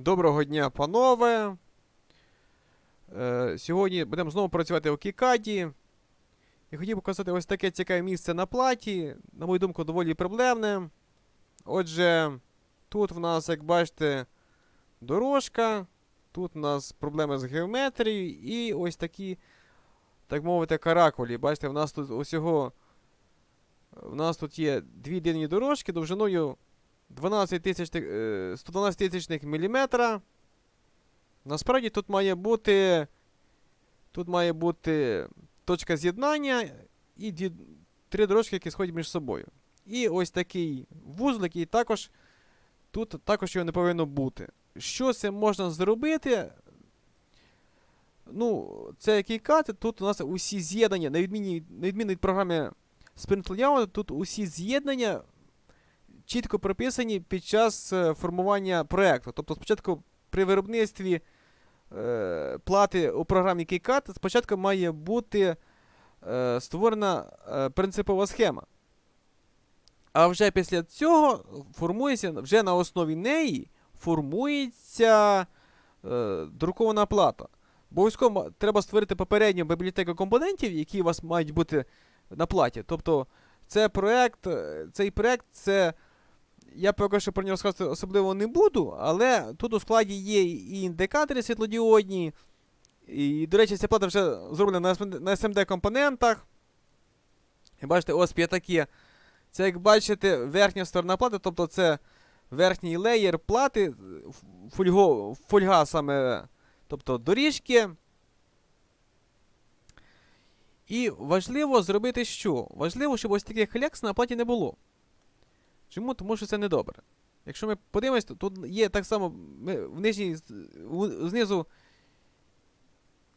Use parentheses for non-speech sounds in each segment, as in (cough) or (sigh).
Доброго дня, панове. Е, сьогодні будемо знову працювати у Кікаді. І хотів показати ось таке цікаве місце на платі. На мою думку, доволі проблемне. Отже, тут в нас, як бачите, дорожка. Тут у нас проблеми з геометрією і ось такі, так мовити, каракулі. Бачите, в нас тут усього. В нас тут є дві длинні дорожки довжиною 12 тисячних, е, 112 тисячних міліметра. Насправді тут має бути. Тут має бути точка з'єднання і дві, три дорожки, які сходять між собою. І ось такий вузлик, і також тут також його не повинно бути. Що цим можна зробити? Ну, це який кат, тут у нас усі з'єднання, на відміну від програми Sprint Layout, тут усі з'єднання чітко прописані під час е, формування проєкту. Тобто, спочатку при виробництві е, плати у програмі KiCad спочатку має бути е, створена е, принципова схема. А вже після цього формується, вже на основі неї формується е, друкована плата. Обов'язково треба створити попередню бібліотеку компонентів, які у вас мають бути на платі. Тобто, це проект, е, цей проект це. Я поки що про нього розказувати особливо не буду, але тут у складі є і індикатори світлодіодні. І, до речі, ця плата вже зроблена на SMD компонентах. І бачите, ось п'ятаки. Це, як бачите, верхня сторона плати, тобто це верхній леєр плати, фольго, фольга саме, тобто доріжки. І важливо зробити що? Важливо, щоб ось таких клякс на платі не було. Чому? Тому що це недобре. Якщо ми подивимось, то тут є так само ми, в нижній знизу.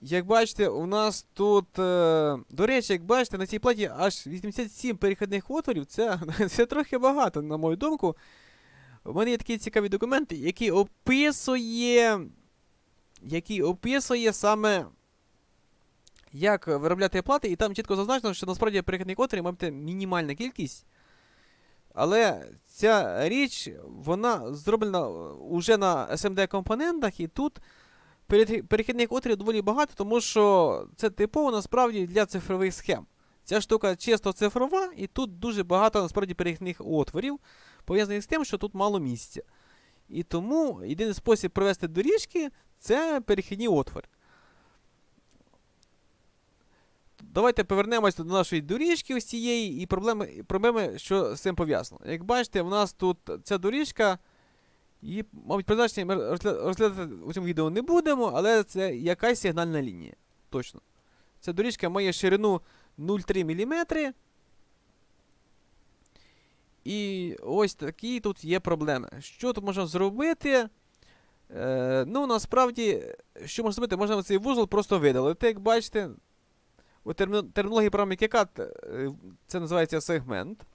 Як бачите, у нас тут. Е, до речі, як бачите, на цій платі аж 87 перехідних отворів. Це, (laughs) це трохи багато, на мою думку. У мене є такий цікавий документ, який описує. Який описує саме. Як виробляти плати, і там чітко зазначено, що насправді перехідних отворів має мінімальна кількість. Але ця річ, вона зроблена уже на SMD компонентах, і тут перехідних отворів доволі багато, тому що це типово насправді для цифрових схем. Ця штука чисто цифрова, і тут дуже багато насправді перехідних отворів, пов'язаних з тим, що тут мало місця. І тому єдиний спосіб провести доріжки це перехідні отвори. Давайте повернемося до нашої доріжки ось цієї і проблеми, проблеми, що з цим пов'язано. Як бачите, в нас тут ця доріжка, її, мабуть, призначення ми розглядати у цьому відео не будемо, але це якась сигнальна лінія. Точно. Ця доріжка має ширину 0,3 мм. І ось такі тут є проблеми. Що тут можна зробити? Е, ну, насправді, що можна зробити? Можна цей вузол просто видалити, як бачите. У термі- термінології програми KiCad е, це називається сегмент.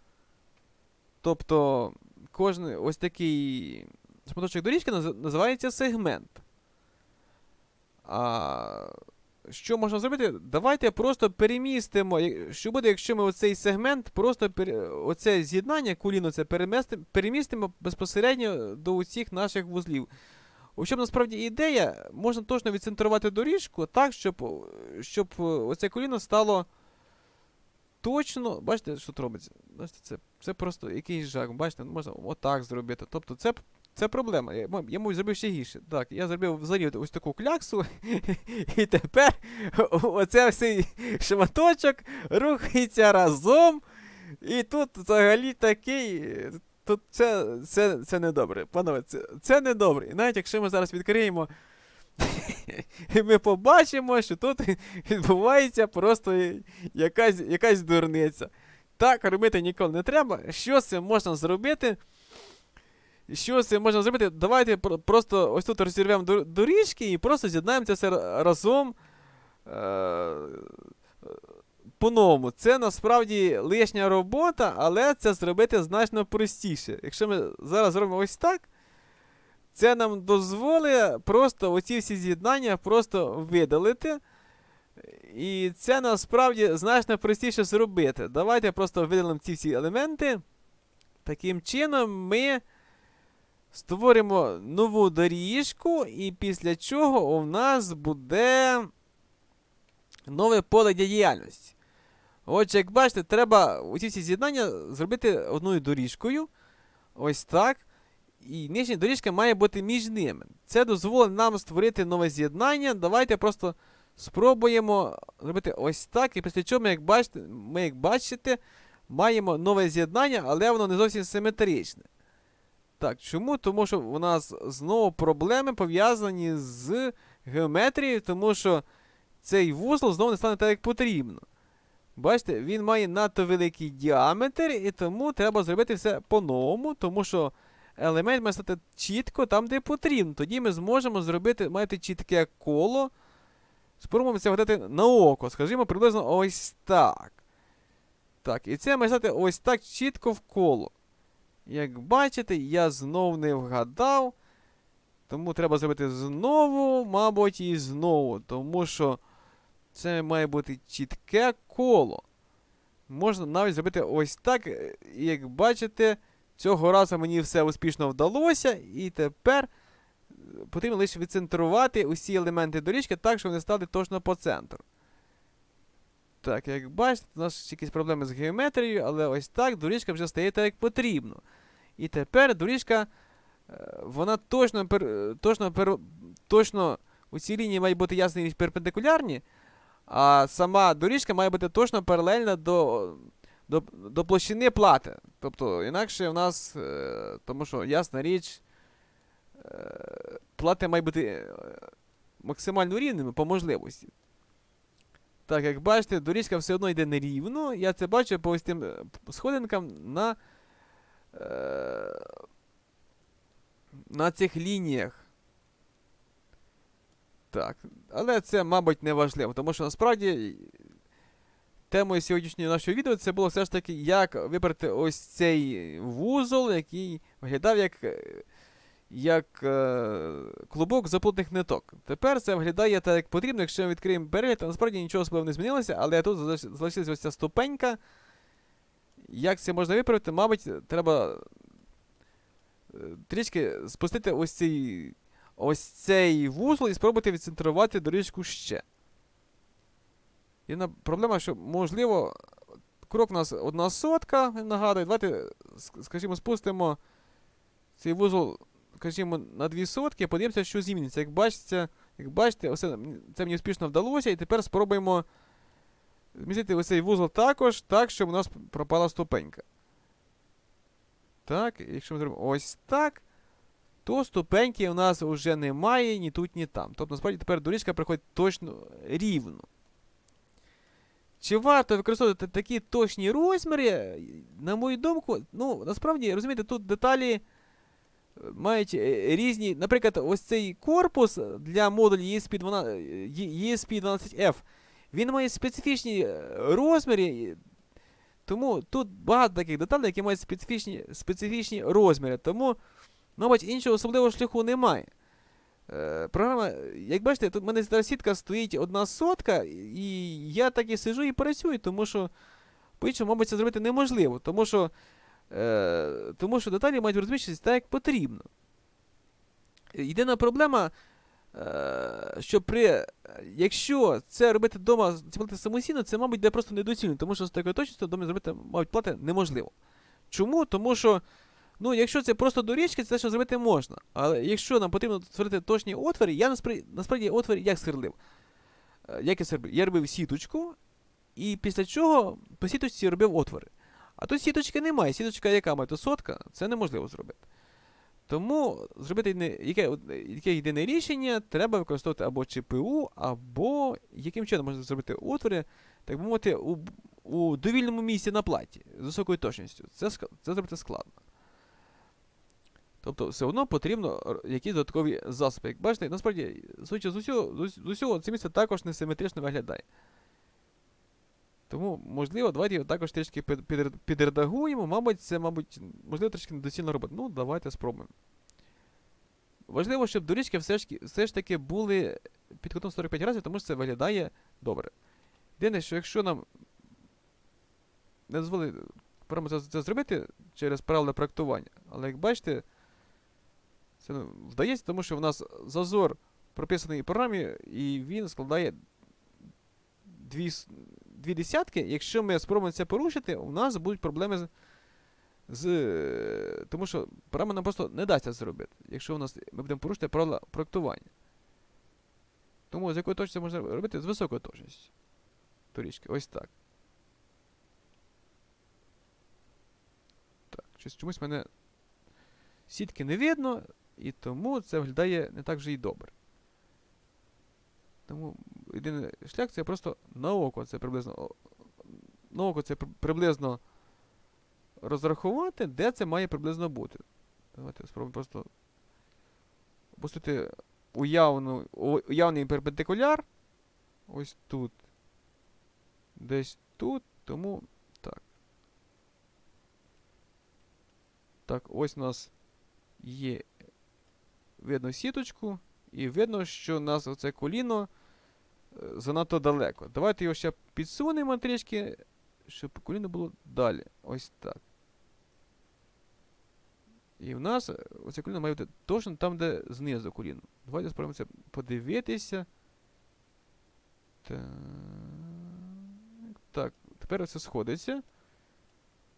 Тобто, кожен ось такий шматочок доріжки називається сегмент. А що можна зробити? Давайте просто перемістимо. Що буде, якщо ми оцей сегмент, просто пере- оце з'єднання, куліно це перемістимо безпосередньо до усіх наших вузлів. Чому насправді ідея, можна точно відцентрувати доріжку так, щоб, о, щоб е, оце коліно стало точно. Бачите, що робиться? Бачите, це, це просто якийсь жах. Бачите, ну, можна отак зробити. Тобто це, це проблема. Я, м- я мабуть, зробив ще гірше. Так, я зробив взагалі ось таку кляксу, (laughs) і тепер (laughs) оце цей шматочок рухається разом. І тут взагалі такий. Тут це, це, це не добре. Панове, це, це не добре. І навіть якщо ми зараз відкриємо, (laughs) і ми побачимо, що тут (laughs) відбувається просто якась, якась дурниця. Так робити ніколи не треба. Що цим можна зробити? Що цим можна зробити? Давайте просто ось тут розірвемо доріжки і просто з'єднаємо це разом. Е- по-новому. Це насправді лишня робота, але це зробити значно простіше. Якщо ми зараз зробимо ось так, це нам дозволить просто оці всі з'єднання просто видалити. І це насправді значно простіше зробити. Давайте просто видалимо ці всі елементи. Таким чином ми створимо нову доріжку, і після чого у нас буде нове поле діяльності. Отже, як бачите, треба усі ці з'єднання зробити одною доріжкою. Ось так. І нижня доріжка має бути між ними. Це дозволить нам створити нове з'єднання. Давайте просто спробуємо зробити ось так. І після чого ми, як бачите, ми, як бачите, маємо нове з'єднання, але воно не зовсім симетричне. Так, чому? Тому що у нас знову проблеми пов'язані з геометрією, тому що цей вузол знову не стане так, як потрібно. Бачите, він має надто великий діаметр, і тому треба зробити все по-новому, тому що елемент має стати чітко там, де потрібно. Тоді ми зможемо зробити, маєте чітке коло. Спробуємо це вгадати на око. Скажімо, приблизно ось так. Так, і це має стати ось так чітко в коло. Як бачите, я знов не вгадав. Тому треба зробити знову, мабуть, і знову. Тому що це має бути чітке коло. Можна навіть зробити ось так. е, І як бачите, цього разу мені все успішно вдалося. І тепер е, потрібно лише відцентрувати усі елементи доріжки так, щоб вони стали точно по центру. Так, як бачите, у нас якісь проблеми з геометрією, але ось так доріжка вже стає так, як потрібно. І тепер доріжка, е, вона точно, е, точно, точно у цій лінії мають бути ясні і перпендикулярні, а сама доріжка має бути точно паралельна до, до, до площини плати. Тобто, інакше в нас, е, тому що ясна річ, е, плати мають бути е, максимально рівними по можливості. Так, як бачите, доріжка все одно йде нерівно. Я це бачу по ось тим е, сходинкам на, е, на цих лініях. Так. Але це, мабуть, не важливо, тому що насправді темою сьогоднішнього нашого відео це було все ж таки, як вибрати ось цей вузол, який виглядав як, е, як е, клубок заплутних ниток. Тепер це виглядає так, як потрібно, якщо ми відкриємо перегляд, то насправді нічого особливо не змінилося, але тут залишилася ось ця ступенька. Як це можна виправити? Мабуть, треба е, трішки спустити ось цей ось цей вузол і спробувати відцентрувати доріжку ще. Єдина проблема, що, можливо, крок у нас одна сотка, нагадую. Давайте, скажімо, спустимо цей вузол, скажімо, на дві сотки, подивимося, що зміниться. Як бачите, як бачите, оце, це мені успішно вдалося, і тепер спробуємо змістити ось цей вузол також, так, щоб у нас пропала ступенька. Так, якщо ми зробимо ось так, то ступеньки у нас вже немає ні тут, ні там. Тобто, насправді тепер доріжка приходить точно рівно. Чи варто використовувати такі точні розміри? На мою думку, ну, насправді, розумієте, тут деталі е, мають е, різні. Наприклад, ось цей корпус для модулю ESP 12, е, 12F, він має специфічні розміри. Тому тут багато таких деталей, які мають специфічні, специфічні розміри. Тому, мабуть, іншого особливого шляху немає. Е, програма, як бачите, тут в мене зараз сітка стоїть одна сотка, і я так і сижу і працюю, тому що по-іншому, мабуть, це зробити неможливо, тому що, е, тому що деталі мають розміщуватися так, як потрібно. Єдина проблема, е, що при, якщо це робити вдома, плати самостійно, це, мабуть, буде просто недоцільно, тому що з такою точністю вдома зробити, мабуть, плати неможливо. Чому? Тому що Ну, якщо це просто доріжки, це ще зробити можна. Але якщо нам потрібно створити точні отвори, я насправді, насправді отвори як сверлив. Е, Як я сверлив? Я робив сіточку, і після чого по сіточці робив отвори. А тут сіточки немає. Сіточка яка має, то сотка, це неможливо зробити. Тому зробити єдине- яке, яке єдине рішення, треба використовувати або ЧПУ, або яким чином можна зробити отвори, так би мовити, у, у довільному місці на платі з високою точністю. Це, це зробити складно. Тобто все одно потрібно якісь додаткові засоби. Як бачите, насправді, судячи з усього, з усього, це місце також несиметрично виглядає. Тому, можливо, давайте його також трішки підредагуємо. Мабуть, це, мабуть, можливо, трішки недоцільно робити. Ну, давайте спробуємо. Важливо, щоб доріжки все ж, все ж таки були під кутом 45 градусів, тому що це виглядає добре. Єдине, що якщо нам не дозволить це, це зробити через правила проектування, але як бачите, Це ну, вдається, тому що в нас зазор прописаний в програмі, і він складає дві, дві десятки. Якщо ми спробуємо це порушити, у нас будуть проблеми з. з тому що програма нам просто не дасть зробити, якщо у нас ми будемо порушити правила проектування. Тому з якої це можна робити? З високою точністю. Торічки. Ось так. Так, щось чомусь мене сітки не видно, і тому це виглядає не так вже і добре. Тому єдиний шлях це просто на око це приблизно. На око це приблизно розрахувати, де це має приблизно бути. Давайте спробуємо просто опустити уявну, уявний перпендикуляр. Ось тут. Десь тут. Тому так. Так, ось у нас є видно сіточку, і видно, що у нас оце коліно е, занадто далеко. Давайте його ще підсунемо трішки, щоб коліно було далі. Ось так. І в нас е, оце коліно має бути точно там, де знизу коліно. Давайте спробуємо це подивитися. Так. Так, тепер це сходиться.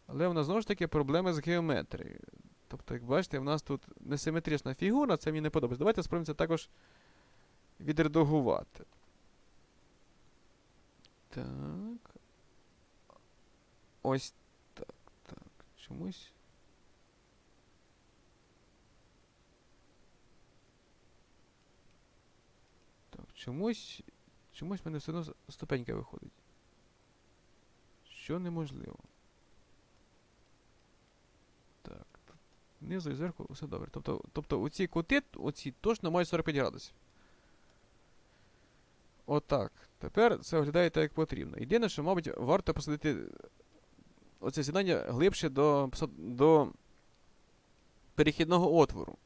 Але в нас знову ж таки проблеми з геометрією. Тобто, як бачите, в нас тут несиметрична фігура, це мені не подобається. Давайте спробуємо це також відредагувати. Так. Ось так, так. Чомусь. Так, чомусь. Чомусь в мене все одно ступенька виходить. Що неможливо. Так. тут Знизу і зверху все добре. Тобто, тобто оці кути, оці точно мають 45 градусів. Отак. Тепер це виглядає так, як потрібно. Єдине, що, мабуть, варто посадити оце сідання глибше до, до перехідного отвору.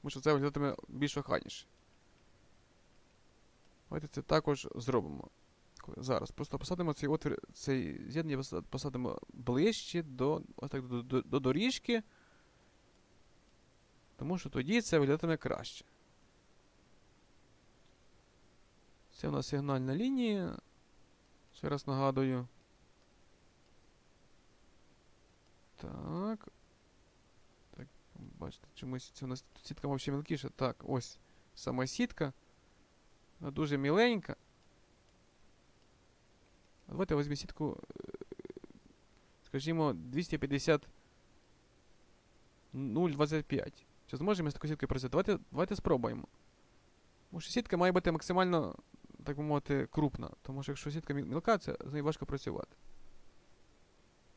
Тому що це виглядатиме більш охайніше. Давайте це також зробимо. Коли- Зараз. Просто посадимо цей отвір, цей з'єднання посадимо ближче до, ось так, до, до, до доріжки. Тому що тоді це виглядатиме краще. Це у нас сигнальна лінія. Ще раз нагадую. Так. Так, бачите, чомусь це у нас сітка ще мілкіша. Так, ось сама сітка. Вона дуже міленька. Давайте візьмемо сітку, скажімо, 250 0,25. Чи зможемо з такою сіткою працювати? Давайте, давайте спробуємо. Тому що сітка має бути максимально, так би мовити, крупна. Тому що якщо сітка міл- мілка, це з нею важко працювати.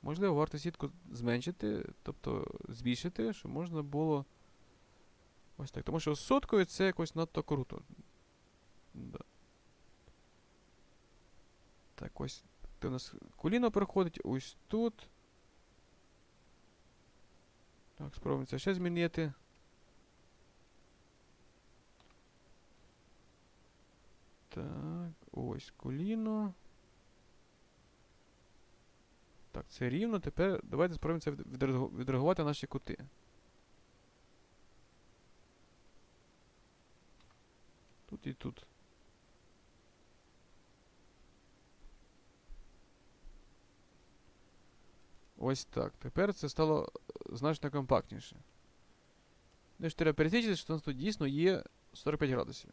Можливо, варто сітку зменшити, тобто збільшити, щоб можна було. Ось так. Тому що з соткою це якось надто круто. Да. Так, ось у нас коліно проходить, ось тут. Так, спробуємо це ще змінити. Так, ось коліно. Так, це рівно. Тепер давайте спробуємо це від- відредагу- відредагувати наші кути. Тут і тут. Ось так. Тепер це стало е, значно компактніше. Ну, ж треба пересвідчити, що у нас тут дійсно є 45 градусів.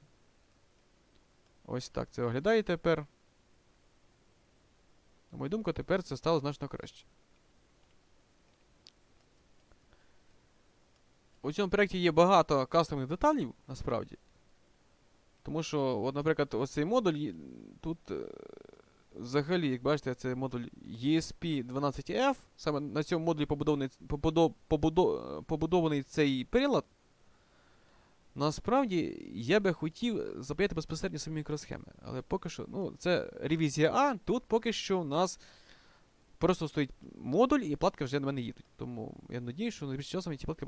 Ось так це виглядає тепер. На мою думку, тепер це стало значно краще. У цьому проєкті є багато кастомних деталей, насправді. Тому що, от, наприклад, ось цей модуль, тут е, взагалі, як бачите, це модуль ESP12F. Саме на цьому модулі побудований, побудо, побудо, побудований цей прилад. Насправді, я би хотів запаяти безпосередньо самі мікросхеми. Але поки що, ну, це ревізія А, тут поки що у нас просто стоїть модуль і платки вже на мене їдуть. Тому я надію, що найближчим часом ці платки